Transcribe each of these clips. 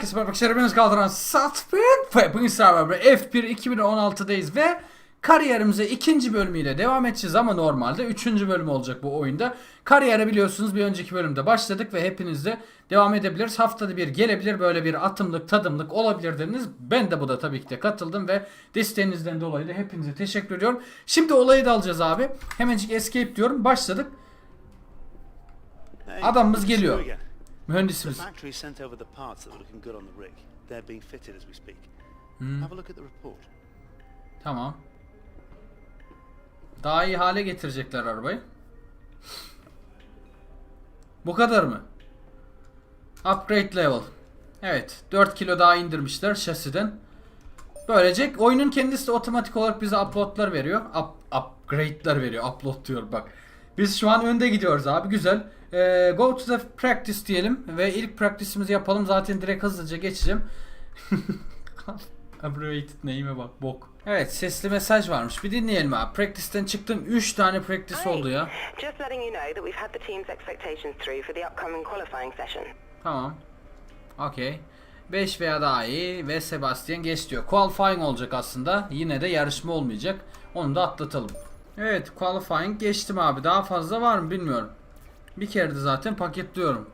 Herkese merhaba arkadaşlar. Hepiniz kaldıran Satbin ve bugün sizlerle F1 2016'dayız ve kariyerimize ikinci bölümüyle devam edeceğiz ama normalde üçüncü bölüm olacak bu oyunda. Kariyere biliyorsunuz bir önceki bölümde başladık ve hepiniz de devam edebiliriz. Haftada bir gelebilir böyle bir atımlık tadımlık olabilir dediniz. Ben de bu da tabii ki de katıldım ve desteğinizden dolayı da hepinize teşekkür ediyorum. Şimdi olayı da alacağız abi. Hemencik escape diyorum. Başladık. Adamımız geliyor. The Mühendisimiz. factory sent over the parts that were looking good on the rig. They're being fitted as we speak. Hmm. Have a look at the report. Tamam. Daha iyi hale getirecekler arabayı. Bu kadar mı? Upgrade level. Evet. 4 kilo daha indirmişler şasiden. Böylece oyunun kendisi de otomatik olarak bize uploadlar veriyor. Up, upgrade'lar veriyor. Upload diyorum bak. Biz şu an önde gidiyoruz abi. Güzel. Ee, go to the practice diyelim. Ve ilk practice'imizi yapalım. Zaten direkt hızlıca geçeceğim. Abbreviated neyime bak bok. Evet sesli mesaj varmış. Bir dinleyelim abi. Practice'ten çıktım. 3 tane practice oldu ya. Just letting you know that we've had the team's expectations through for the upcoming qualifying session. Tamam. Okey. 5 veya daha iyi ve Sebastian geç diyor. Qualifying olacak aslında. Yine de yarışma olmayacak. Onu da atlatalım. Evet qualifying geçtim abi. Daha fazla var mı bilmiyorum. Bir kere de zaten paketliyorum.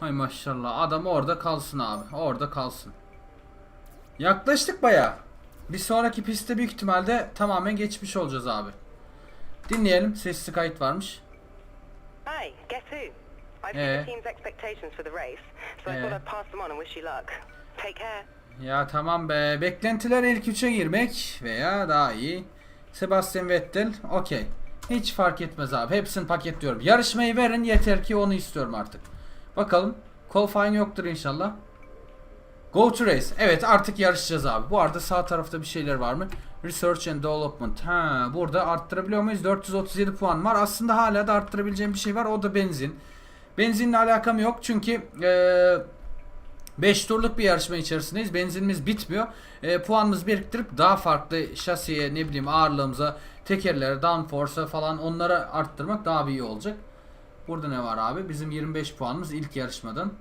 Hay maşallah. Adam orada kalsın abi. Orada kalsın. Yaklaştık baya. Bir sonraki pistte büyük ihtimalle tamamen geçmiş olacağız abi. Dinleyelim. Sesli kayıt varmış. Hey, guess who? I've seen the team's expectations for the race, so I Eh. thought I'd pass them on and wish you luck. Take care. Ya tamam be. Beklentiler ilk üçe girmek veya daha iyi. Sebastian Vettel okey. Hiç fark etmez abi. Hepsini paketliyorum. Yarışmayı verin yeter ki onu istiyorum artık. Bakalım. Qualifying yoktur inşallah. Go to race. Evet artık yarışacağız abi. Bu arada sağ tarafta bir şeyler var mı? Research and Development. Ha, burada arttırabiliyor muyuz? 437 puan var. Aslında hala da arttırabileceğim bir şey var. O da benzin. Benzinle alakam yok. Çünkü eee 5 turluk bir yarışma içerisindeyiz. Benzinimiz bitmiyor. E, puanımızı biriktirip daha farklı şasiye ne bileyim ağırlığımıza, tekerlere, downforce'a falan onlara arttırmak daha bir iyi olacak. Burada ne var abi? Bizim 25 puanımız ilk yarışmadan.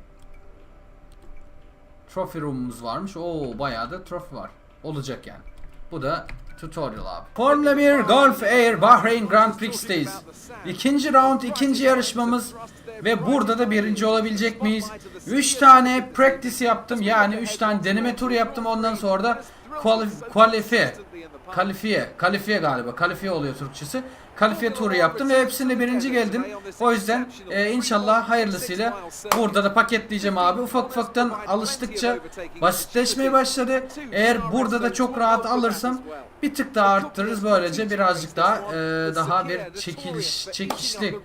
Trophy room'umuz varmış. Oo bayağı da trophy var. Olacak yani. Bu da tutorial abi. Formula 1 Golf Air Bahrain Grand Prix'teyiz. İkinci round, ikinci yarışmamız ve burada da birinci olabilecek miyiz? 3 tane practice yaptım. Yani 3 tane deneme turu yaptım. Ondan sonra da qualifiye kalifiye, kalifiye galiba. Kalifiye oluyor Türkçesi. Kalifiye turu yaptım ve hepsinde birinci geldim. O yüzden e, inşallah hayırlısıyla burada da paketleyeceğim abi. Ufak ufaktan alıştıkça basitleşmeye başladı. Eğer burada da çok rahat alırsam bir tık daha arttırırız. Böylece birazcık daha e, daha bir çekiliş, çekişli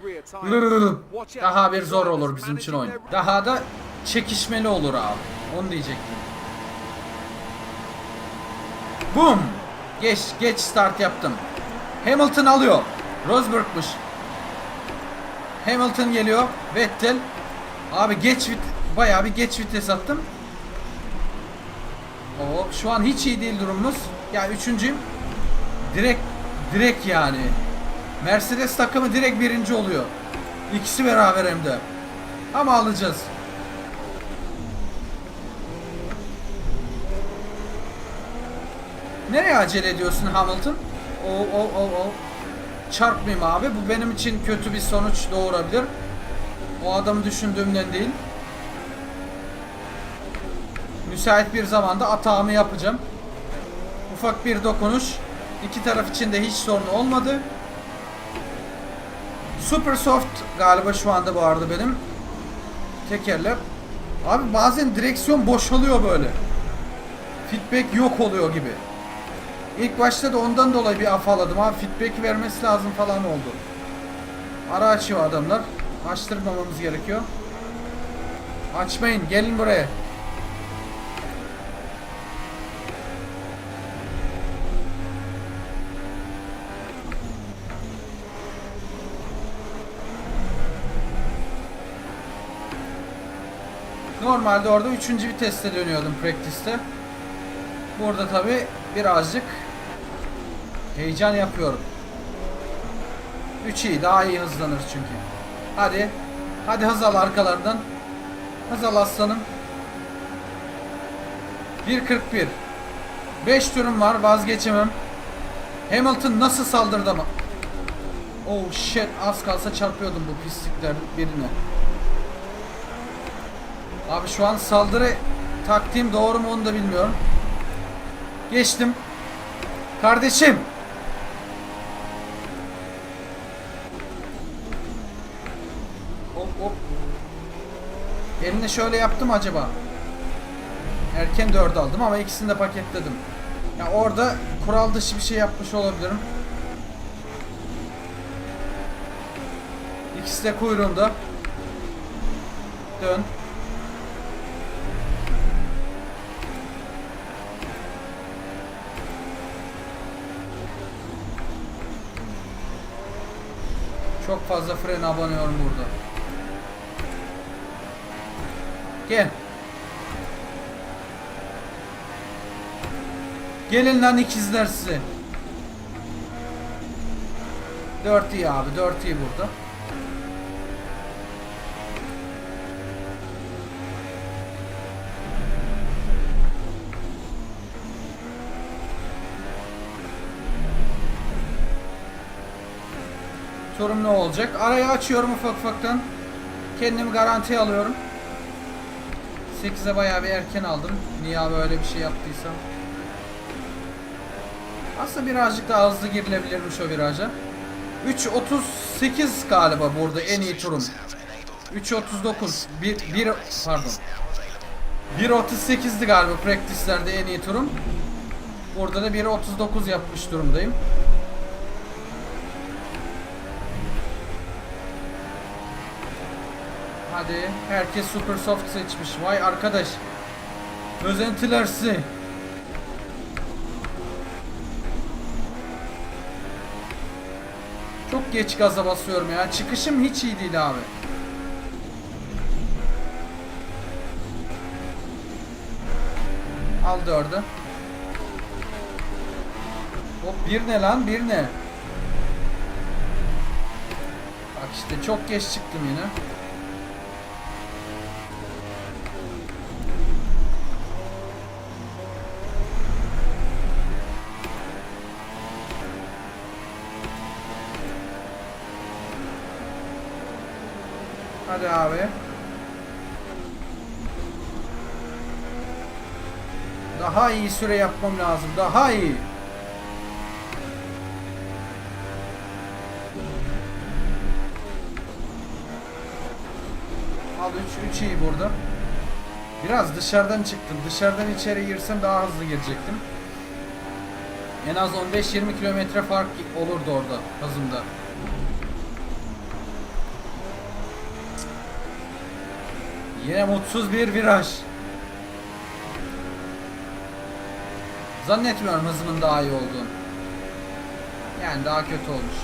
daha bir zor olur bizim için oyun. Daha da çekişmeli olur abi. Onu diyecektim. Boom! Geç, geç start yaptım. Hamilton alıyor. Rosberg'mış. Hamilton geliyor. Vettel. Abi geç vit bayağı bir geç vites attım. Oo, şu an hiç iyi değil durumumuz. Ya üçüncüyüm. Direkt direkt yani. Mercedes takımı direkt birinci oluyor. İkisi beraber hem de. Ama alacağız. Nereye acele ediyorsun Hamilton? O o o o. Çarpmayayım abi. Bu benim için kötü bir sonuç doğurabilir. O adamı düşündüğümden değil. Müsait bir zamanda atağımı yapacağım. Ufak bir dokunuş. İki taraf için de hiç sorun olmadı. Super soft galiba şu anda bu benim. Tekerler. Abi bazen direksiyon boşalıyor böyle. Feedback yok oluyor gibi. İlk başta da ondan dolayı bir afalladım abi feedback vermesi lazım falan oldu. Ara açıyor adamlar. Açtırmamamız gerekiyor. Açmayın gelin buraya. Normalde orada 3. viteste dönüyordum practice'te. Burada tabi birazcık heyecan yapıyorum. 3 iyi daha iyi hızlanır çünkü. Hadi. Hadi hız al arkalardan. Hız al aslanım. 1.41 5 turum var vazgeçemem. Hamilton nasıl saldırdı ama. Oh shit az kalsa çarpıyordum bu pislikler birine. Abi şu an saldırı taktiğim doğru mu onu da bilmiyorum. Geçtim. Kardeşim. Hop hop. Eline şöyle yaptım acaba. Erken 4 aldım ama ikisini de paketledim. Ya orada kural dışı bir şey yapmış olabilirim. İkisi de kuyruğunda. Dön. Çok fazla fren abanıyorum burada. Gel. Gelin lan ikizler size. 4 iyi abi 4 iyi burada. Sorum ne olacak? Arayı açıyorum ufak ufaktan. Kendimi garantiye alıyorum. 8'e bayağı bir erken aldım. Niye abi öyle bir şey yaptıysam. Aslında birazcık daha hızlı girilebilirmiş o viraja. 3.38 galiba burada en iyi turum. 3.39 bir, bir pardon 1.38'di galiba practice'lerde en iyi turum. Burada da 1.39 yapmış durumdayım. Hadi herkes super soft seçmiş. Vay arkadaş. Özentilersi. Çok geç gaza basıyorum ya. Çıkışım hiç iyi değil abi. Al dördü. Hop bir ne lan bir ne? Bak işte çok geç çıktım yine. Hadi abi. Daha iyi süre yapmam lazım. Daha iyi. Al 3 3 iyi burada. Biraz dışarıdan çıktım. Dışarıdan içeri girsem daha hızlı girecektim. En az 15-20 kilometre fark olurdu orada hızımda. Yine mutsuz bir viraj. Zannetmiyorum hızımın daha iyi olduğunu. Yani daha kötü olmuş.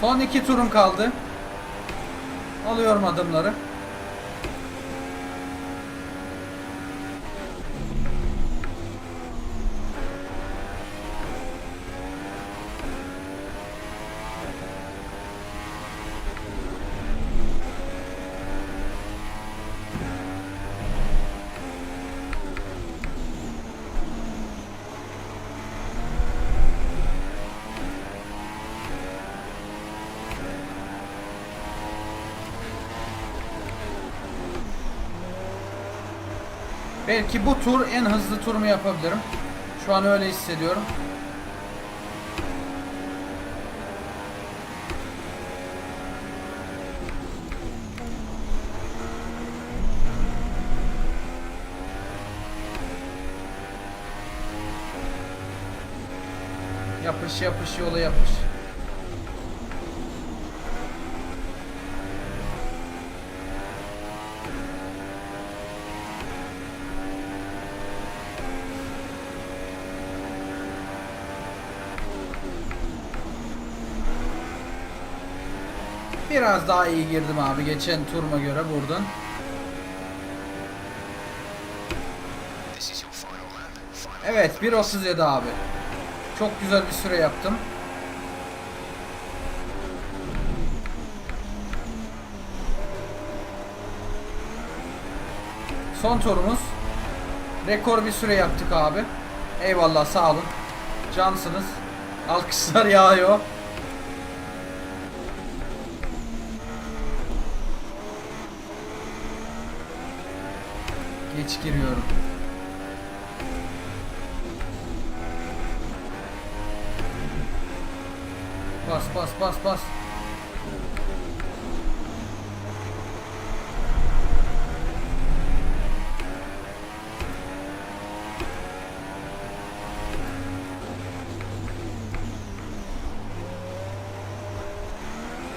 Son iki turum kaldı. Alıyorum adımları. Belki bu tur en hızlı turumu yapabilirim. Şu an öyle hissediyorum. Yapış yapış yola yapış. Biraz daha iyi girdim abi geçen turuma göre buradan. Evet 1.37 abi. Çok güzel bir süre yaptım. Son turumuz. Rekor bir süre yaptık abi. Eyvallah sağ olun. Cansınız. Alkışlar yağıyor. Geç giriyorum. Bas bas bas bas.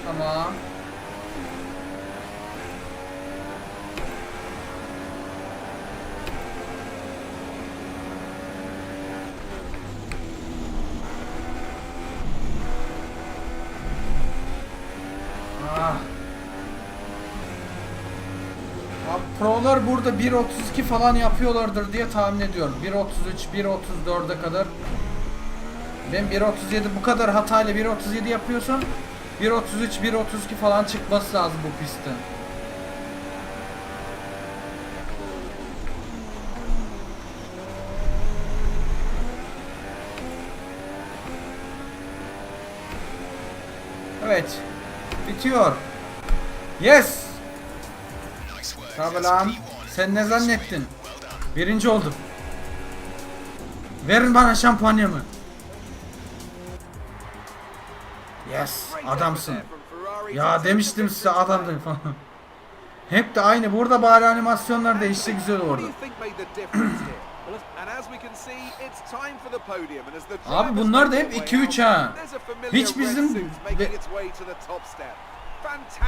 Tamam. Ah. Abi prolar burada 1.32 falan yapıyorlardır diye tahmin ediyorum. 1.33, 1.34'e kadar. Ben 1.37 bu kadar hatayla 1.37 yapıyorsam 1.33, 1.32 falan çıkması lazım bu pistin. Evet. Bitiyor. Yes. Lan. Sen ne zannettin? Birinci oldum. Verin bana şampanyamı. Yes. Adamsın. Ya demiştim size adamdın falan. Hep de aynı. Burada bari animasyonlar değişse güzel olurdu. Abi bunlar da hep 2-3 ha. Hiç bizim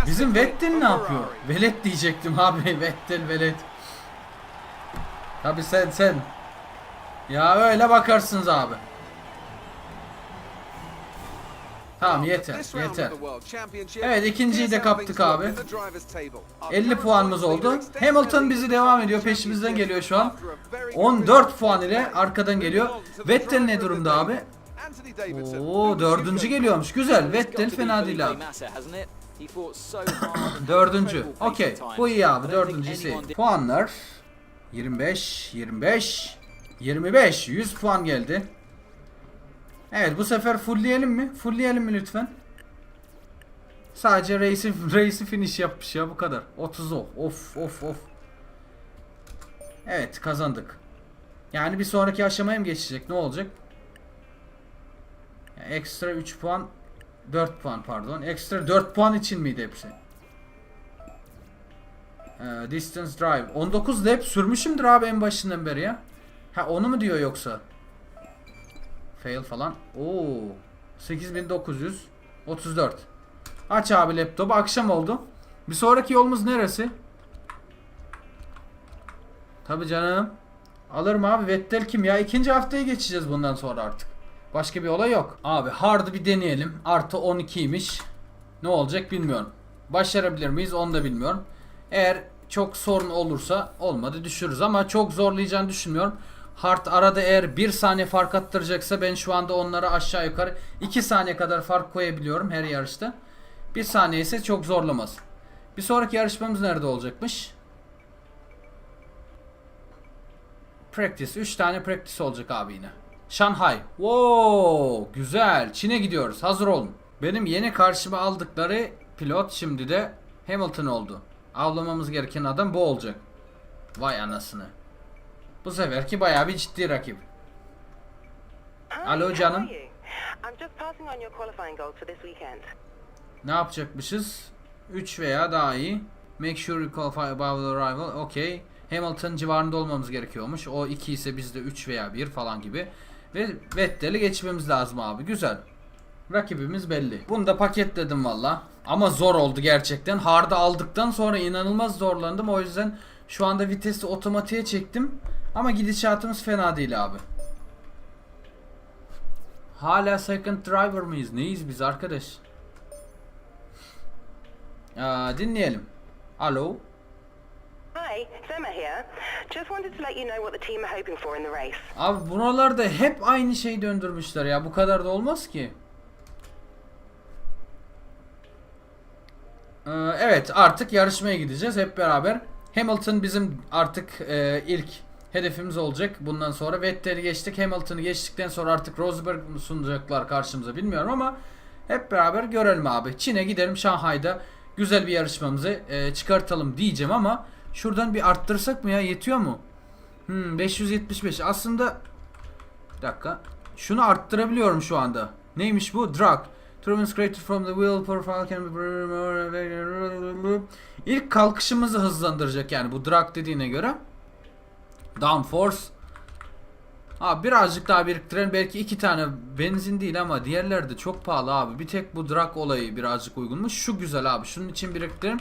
Bizim Vettel ne yapıyor? Velet diyecektim abi. Vettel velet. Tabi sen sen. Ya öyle bakarsınız abi. Tamam yeter yeter. Evet ikinciyi de kaptık abi. 50 puanımız oldu. Hamilton bizi devam ediyor. Peşimizden geliyor şu an. 14 puan ile arkadan geliyor. Vettel ne durumda abi? Oo dördüncü geliyormuş. Güzel. Vettel fena değil abi. Dördüncü. Okey. Bu iyi abi. Dördüncü ise. Puanlar. 25, 25, 25. 100 puan geldi. Evet bu sefer fullleyelim mi? Fullleyelim mi lütfen? Sadece race'i race'i finish yapmış ya bu kadar. 30 o. Of of of. Evet kazandık. Yani bir sonraki aşamaya mı geçecek? Ne olacak? Yani ekstra 3 puan 4 puan pardon. Ekstra 4 puan için miydi hepsi? Ee, distance drive. 19 lap sürmüşümdür abi en başından beri ya. Ha onu mu diyor yoksa? Fail falan. Oo. 8934. Aç abi laptopu. Akşam oldu. Bir sonraki yolumuz neresi? Tabi canım. Alırım abi. Vettel kim ya? İkinci haftaya geçeceğiz bundan sonra artık. Başka bir olay yok. Abi hard'ı bir deneyelim. Artı 12'ymiş. Ne olacak bilmiyorum. Başarabilir miyiz onu da bilmiyorum. Eğer çok sorun olursa olmadı düşürürüz ama çok zorlayacağını düşünmüyorum. Hard arada eğer 1 saniye fark attıracaksa ben şu anda onlara aşağı yukarı 2 saniye kadar fark koyabiliyorum her yarışta. 1 saniye ise çok zorlamaz. Bir sonraki yarışmamız nerede olacakmış? Practice. 3 tane practice olacak abi yine. Şanghay. Wow, güzel. Çin'e gidiyoruz. Hazır olun. Benim yeni karşıma aldıkları pilot şimdi de Hamilton oldu. Avlamamız gereken adam bu olacak. Vay anasını. Bu seferki bayağı bir ciddi rakip. Alo canım. Ne yapacakmışız? 3 veya daha iyi. Make sure you qualify above the rival. Okay. Hamilton civarında olmamız gerekiyormuş. O 2 ise bizde 3 veya 1 falan gibi. Ve Vettel'i geçmemiz lazım abi. Güzel. Rakibimiz belli. Bunu da paketledim valla. Ama zor oldu gerçekten. Hard'ı aldıktan sonra inanılmaz zorlandım. O yüzden şu anda vitesi otomatiğe çektim. Ama gidişatımız fena değil abi. Hala second driver mıyız? Neyiz biz arkadaş? Aa, dinleyelim. Alo. Emma here. Just wanted to let you know what the team are hoping for in the race. Abi buralarda hep aynı şeyi döndürmüşler ya. Bu kadar da olmaz ki. Ee, evet artık yarışmaya gideceğiz hep beraber. Hamilton bizim artık e, ilk hedefimiz olacak. Bundan sonra Vettel'i geçtik. Hamilton'ı geçtikten sonra artık Rosberg mi sunacaklar karşımıza bilmiyorum ama hep beraber görelim abi. Çin'e gidelim Şanghay'da güzel bir yarışmamızı e, çıkartalım diyeceğim ama şuradan bir arttırsak mı ya yetiyor mu? Hmm, 575 aslında bir dakika. Şunu arttırabiliyorum şu anda. Neymiş bu? Drag. Turbines created from the wheel profile can be... İlk kalkışımızı hızlandıracak yani bu drag dediğine göre. Downforce. Abi birazcık daha biriktirelim. Belki iki tane benzin değil ama diğerleri de çok pahalı abi. Bir tek bu drag olayı birazcık uygunmuş. Şu güzel abi. Şunun için biriktirelim.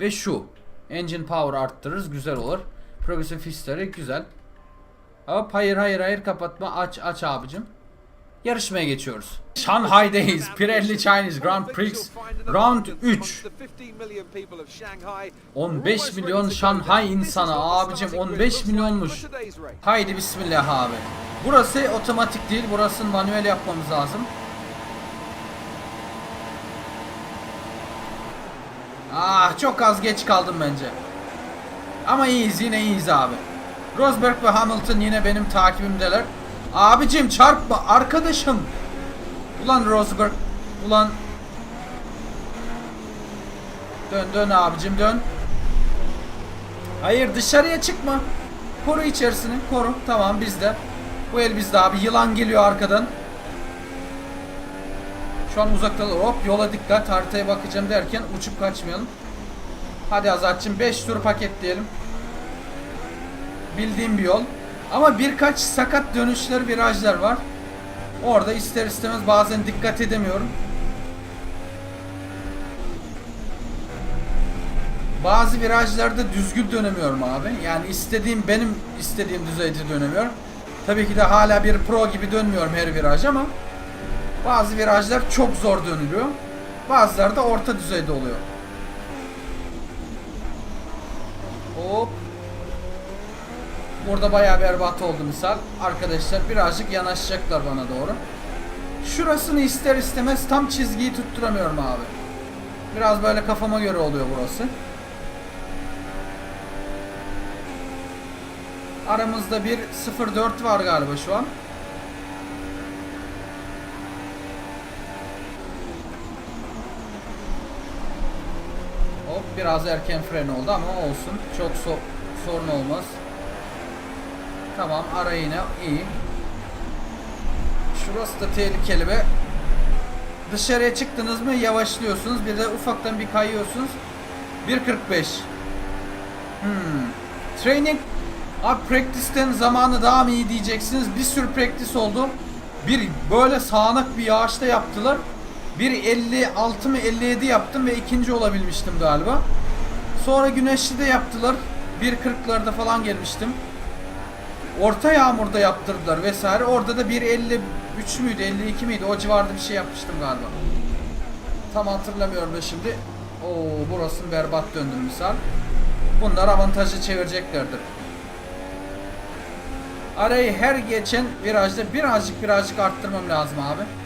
Ve şu. Engine power arttırırız. Güzel olur. Progressive history güzel. Hop hayır hayır hayır kapatma. Aç aç abicim. Yarışmaya geçiyoruz. Shanghai'deyiz. Pirelli Chinese Grand Prix Round 3. 15 milyon Şanghay insanı abicim 15 milyonmuş. Haydi bismillah abi. Burası otomatik değil. Burasını manuel yapmamız lazım. Ah çok az geç kaldım bence. Ama iyiyiz yine iyiyiz abi. Rosberg ve Hamilton yine benim takibimdeler. Abicim çarpma arkadaşım. Ulan Rosberg. Ulan. Dön dön abicim dön. Hayır dışarıya çıkma. Koru içerisini koru. Tamam bizde. Bu el bizde abi. Yılan geliyor arkadan. An uzakta hop yola dikkat haritaya bakacağım derken uçup kaçmayalım. Hadi Azatçım 5 tur paketleyelim. Bildiğim bir yol. Ama birkaç sakat dönüşler virajlar var. Orada ister istemez bazen dikkat edemiyorum. Bazı virajlarda düzgün dönemiyorum abi. Yani istediğim benim istediğim düzeyde dönemiyorum. Tabii ki de hala bir pro gibi dönmüyorum her viraj ama bazı virajlar çok zor dönülüyor. Bazıları da orta düzeyde oluyor. Hop. Burada bayağı berbat oldu misal. Arkadaşlar birazcık yanaşacaklar bana doğru. Şurasını ister istemez tam çizgiyi tutturamıyorum abi. Biraz böyle kafama göre oluyor burası. Aramızda bir 0.4 var galiba şu an. Hop biraz erken fren oldu ama olsun. Çok so sorun olmaz. Tamam ara yine iyi. Şurası da tehlikeli ve dışarıya çıktınız mı yavaşlıyorsunuz. Bir de ufaktan bir kayıyorsunuz. 1.45 Hmm. Training Abi practice'ten zamanı daha mı iyi diyeceksiniz. Bir sürü practice oldu. Bir böyle sağanak bir yağışta yaptılar. Bir 56 mı 57 yaptım ve ikinci olabilmiştim galiba. Sonra güneşli de yaptılar. 1.40'larda falan gelmiştim. Orta yağmurda yaptırdılar vesaire. Orada da 1.53 müydü 52 miydi o civarda bir şey yapmıştım galiba. Tam hatırlamıyorum da şimdi. Oo burası berbat döndüm misal. Bunlar avantajı çevireceklerdir. Arayı her geçen virajda birazcık birazcık arttırmam lazım abi.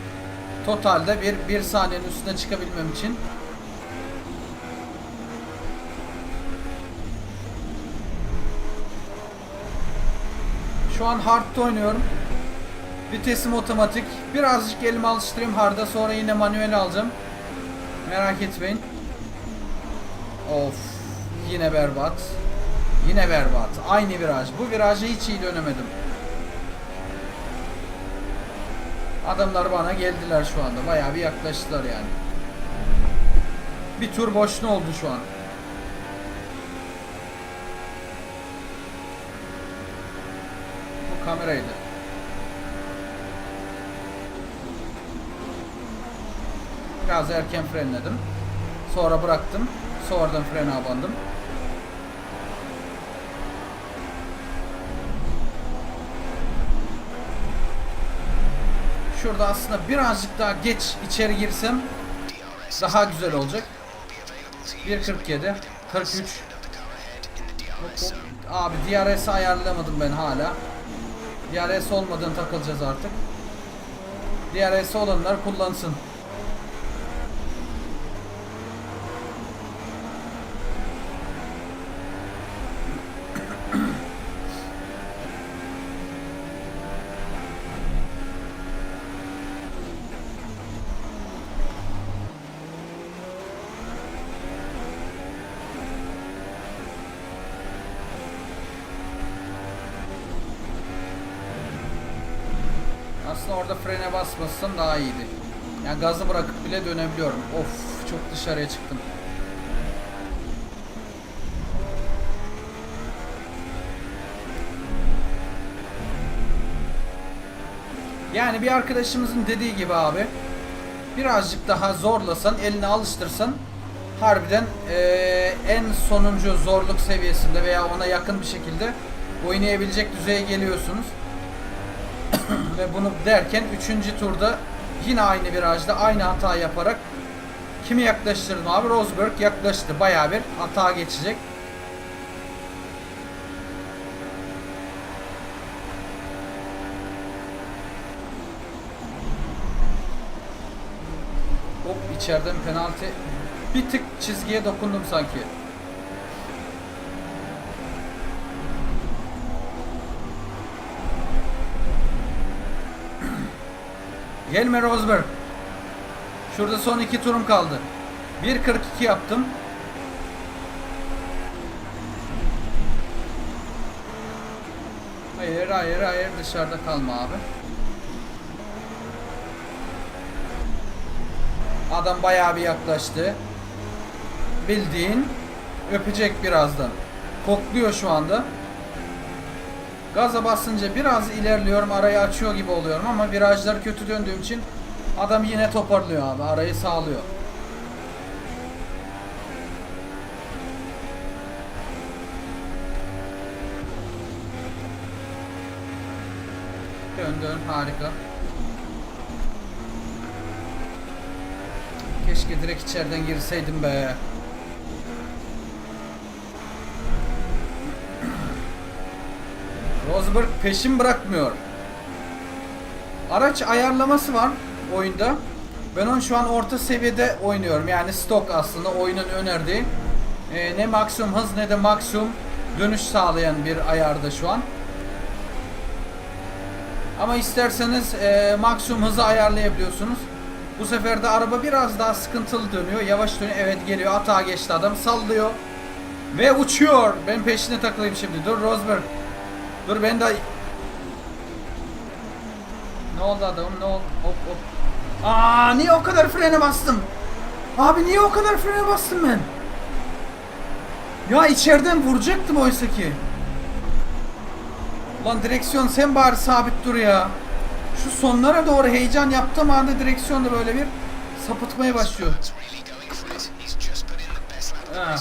Totalde bir, bir saniyenin üstüne çıkabilmem için. Şu an hard'da oynuyorum. Vitesim otomatik. Birazcık elimi alıştırayım hard'a sonra yine manuel alacağım. Merak etmeyin. Of. Yine berbat. Yine berbat. Aynı viraj. Bu virajı hiç iyi dönemedim. Adamlar bana geldiler şu anda. Bayağı bir yaklaştılar yani. Bir tur boşuna oldu şu an. Bu kameraydı. Biraz erken frenledim. Sonra bıraktım. Sonradan frene abandım. Şurada aslında birazcık daha geç içeri girsem daha güzel olacak. 1.47 43 Abi DRS ayarlamadım ben hala. DRS olmadığını takılacağız artık. DRS olanlar kullansın. Aslında orada frene basmasam daha iyiydi. Yani gazı bırakıp bile dönebiliyorum. Of çok dışarıya çıktım. Yani bir arkadaşımızın dediği gibi abi birazcık daha zorlasan, elini alıştırsan harbiden eee, en sonuncu zorluk seviyesinde veya ona yakın bir şekilde oynayabilecek düzeye geliyorsunuz. Ve bunu derken 3. turda yine aynı virajda aynı hata yaparak kimi yaklaştırdım abi? Rosberg yaklaştı. Bayağı bir hata geçecek. Hop içeriden penaltı. Bir tık çizgiye dokundum sanki. Gelme Rosberg. Şurada son iki turum kaldı. 1.42 yaptım. Hayır hayır hayır dışarıda kalma abi. Adam bayağı bir yaklaştı. Bildiğin öpecek birazdan. Kokluyor şu anda. Gaza basınca biraz ilerliyorum, arayı açıyor gibi oluyorum ama virajlar kötü döndüğüm için adam yine toparlıyor abi, arayı sağlıyor. Dön dön, harika. Keşke direkt içeriden girseydim be. Rosberg peşin bırakmıyor. Araç ayarlaması var oyunda. Ben onu şu an orta seviyede oynuyorum. Yani stok aslında oyunun önerdiği. Ee, ne maksimum hız ne de maksimum dönüş sağlayan bir ayarda şu an. Ama isterseniz e, maksimum hızı ayarlayabiliyorsunuz. Bu sefer de araba biraz daha sıkıntılı dönüyor. Yavaş dönüyor. Evet geliyor. Hata geçti adam. Sallıyor. Ve uçuyor. Ben peşine takılayım şimdi. Dur Rosberg. Dur ben de... Ne oldu adamım ne oldu? Hop hop. Aa niye o kadar frene bastım? Abi niye o kadar frene bastım ben? Ya içeriden vuracaktım oysa ki. Ulan direksiyon sen bari sabit dur ya. Şu sonlara doğru heyecan yaptığım anda direksiyon da böyle bir sapıtmaya başlıyor. Ha.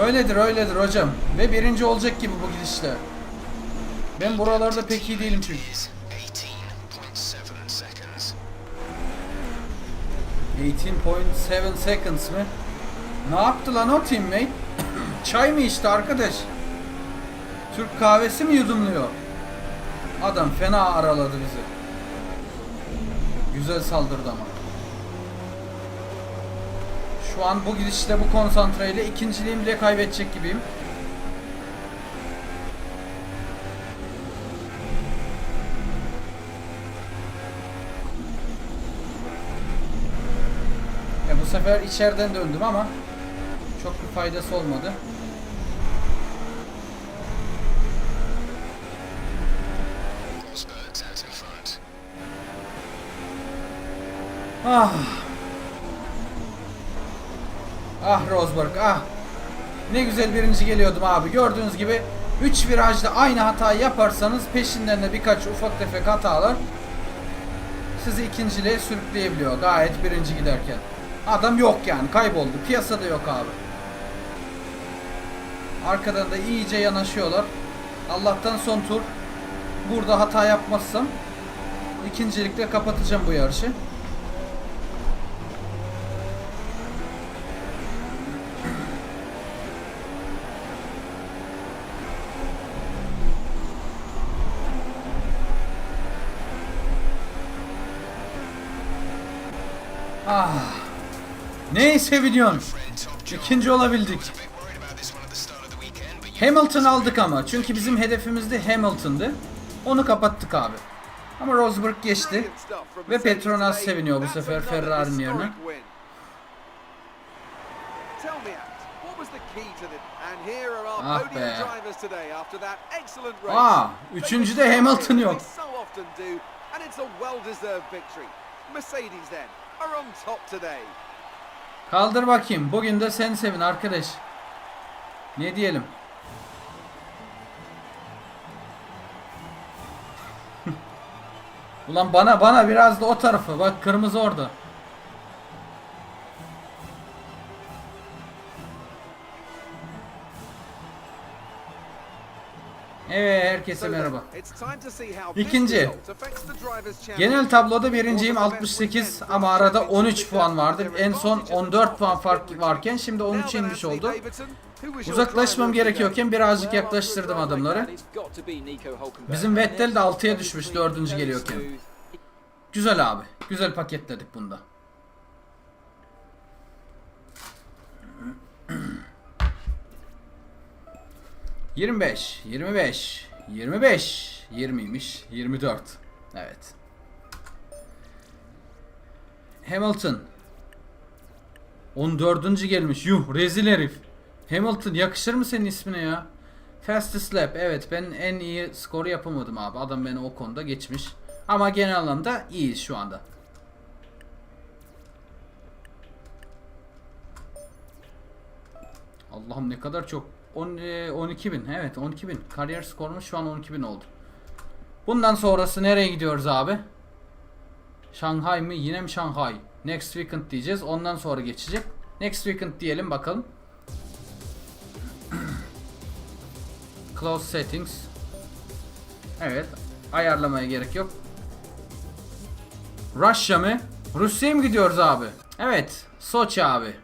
Öyledir öyledir hocam. Ve birinci olacak gibi bu gidişle. Ben buralarda pek iyi değilim çünkü. 18.7 seconds mı? Ne yaptı lan o teammate? Çay mı içti arkadaş? Türk kahvesi mi yudumluyor? Adam fena araladı bizi. Güzel saldırdı ama. Şu an bu gidişle bu konsantreyle ikinciliğimi bile kaybedecek gibiyim. Ya bu sefer içeriden döndüm ama çok bir faydası olmadı. Ah. Ah Rosberg ah. Ne güzel birinci geliyordum abi. Gördüğünüz gibi 3 virajda aynı hatayı yaparsanız peşinden de birkaç ufak tefek hatalar sizi ikinciliğe sürükleyebiliyor. Gayet birinci giderken. Adam yok yani kayboldu. Piyasada yok abi. Arkadan da iyice yanaşıyorlar. Allah'tan son tur burada hata yapmazsam ikincilikle kapatacağım bu yarışı. Ah. Neyi seviniyorsun? İkinci olabildik. Hamilton aldık ama. Çünkü bizim hedefimiz de Hamilton'dı. Onu kapattık abi. Ama Rosberg geçti. Ve Petronas seviniyor bu sefer Ferrari'nin yerine. Ah be. Aa, üçüncü de Hamilton yok. Mercedes then are on top today. Kaldır bakayım. Bugün de sen sevin arkadaş. Ne diyelim? Ulan bana bana biraz da o tarafı. Bak kırmızı orada. Evet herkese merhaba. İkinci. Genel tabloda birinciyim 68 ama arada 13 puan vardı. En son 14 puan fark varken şimdi 13 inmiş oldu. Uzaklaşmam gerekiyorken birazcık yaklaştırdım adamları. Bizim Vettel de 6'ya düşmüş 4. geliyorken. Güzel abi. Güzel paketledik bunda. Yirmi beş, yirmi beş, yirmi beş, yirmiymiş, yirmi dört. Evet. Hamilton. 14. gelmiş. Yuh rezil herif. Hamilton yakışır mı senin ismine ya? Fastest lap. Evet ben en iyi skoru yapamadım abi. Adam beni o konuda geçmiş. Ama genel anlamda iyiyiz şu anda. Allah'ım ne kadar çok. 10, e, 12 bin. Evet 12 bin. Kariyer skorumuz şu an 12 bin oldu. Bundan sonrası nereye gidiyoruz abi? Şanghay mı? Yine mi Şanghay? Next weekend diyeceğiz. Ondan sonra geçecek. Next weekend diyelim bakalım. Close settings. Evet. Ayarlamaya gerek yok. Russia mı? Rusya'ya mı gidiyoruz abi? Evet. Soçi abi.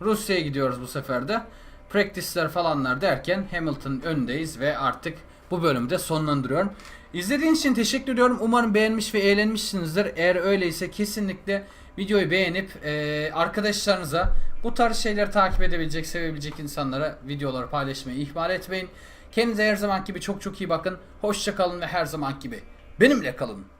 Rusya'ya gidiyoruz bu sefer de. Practice'ler falanlar derken Hamilton öndeyiz ve artık bu bölümü de sonlandırıyorum. İzlediğiniz için teşekkür ediyorum. Umarım beğenmiş ve eğlenmişsinizdir. Eğer öyleyse kesinlikle videoyu beğenip e, arkadaşlarınıza bu tarz şeyleri takip edebilecek, sevebilecek insanlara videoları paylaşmayı ihmal etmeyin. Kendinize her zaman gibi çok çok iyi bakın. Hoşça kalın ve her zaman gibi benimle kalın.